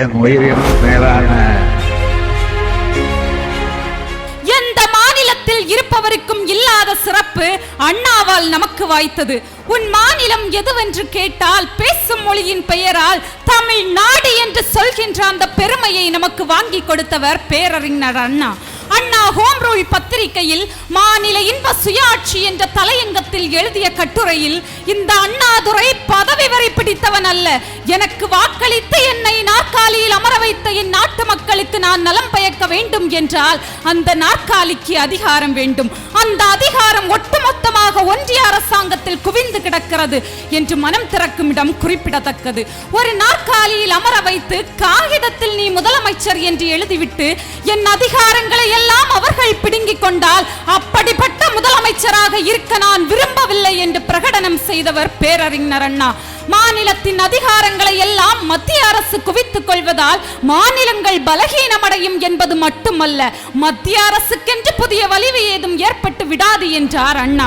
என் உயிரின் மேலான எந்த மாநிலத்தில் இருப்பவருக்கும் இல்லாத சிறப்பு அண்ணாவால் நமக்கு வாய்த்தது. உன் மாநிலம் எதுவென்று கேட்டால் பேசும் மொழியின் பெயரால் தமிழ்நாடு என்று சொல்கின்ற அந்த பெருமையை நமக்கு வாங்கி கொடுத்தவர் பேரறிஞர் அண்ணா. அண்ணா ஹோம் ரூல் பத்திரிகையில் மாநில இன்ப சுயாட்சி என்ற தலையங்கத்தில் எழுதிய கட்டுரையில் இந்த அண்ணாதுரை பதவி வரை பிடித்தவன் அல்ல. எனக்கு வாக்களித்து என்னை நாற்காலியில் அமர வைத்த என் நாட்டு நான் நலம் பயக்க வேண்டும் என்றால் அந்த நாற்காலிக்கு அதிகாரம் வேண்டும். அந்த அதிகாரம் ஒட்டுமொத்தமாக ஒன்றிய அரசாங்கத்தில் குவிந்து கிடக்கிறது என்று மனம் திறக்கும் இடம் குறிப்பிடத்தக்கது. ஒரு நாற்காலியில் அமர வைத்து காகிதத்தில் நீ முதலமைச்சர் என்று எழுதிவிட்டு என் அதிகாரங்களை எல்லாம் அவர்கள் பிடுங்கிக் கொண்டால் அப்படிப்பட்ட முதலமைச்சராக இருக்க நான் விரும்பவில்லை என்று பிரகடனம் செய்தவர் பேரறிஞர் அண்ணா. மாநிலத்தின் அதிகாரங்களை எல்லாம் மத்திய அரசு மாநிலங்கள் பலகீனமடையும் என்பது மட்டுமல்ல மத்திய அரசுக்கென்று புதிய வலிவு ஏதும் ஏற்பட்டு விடாது என்றார் அண்ணா.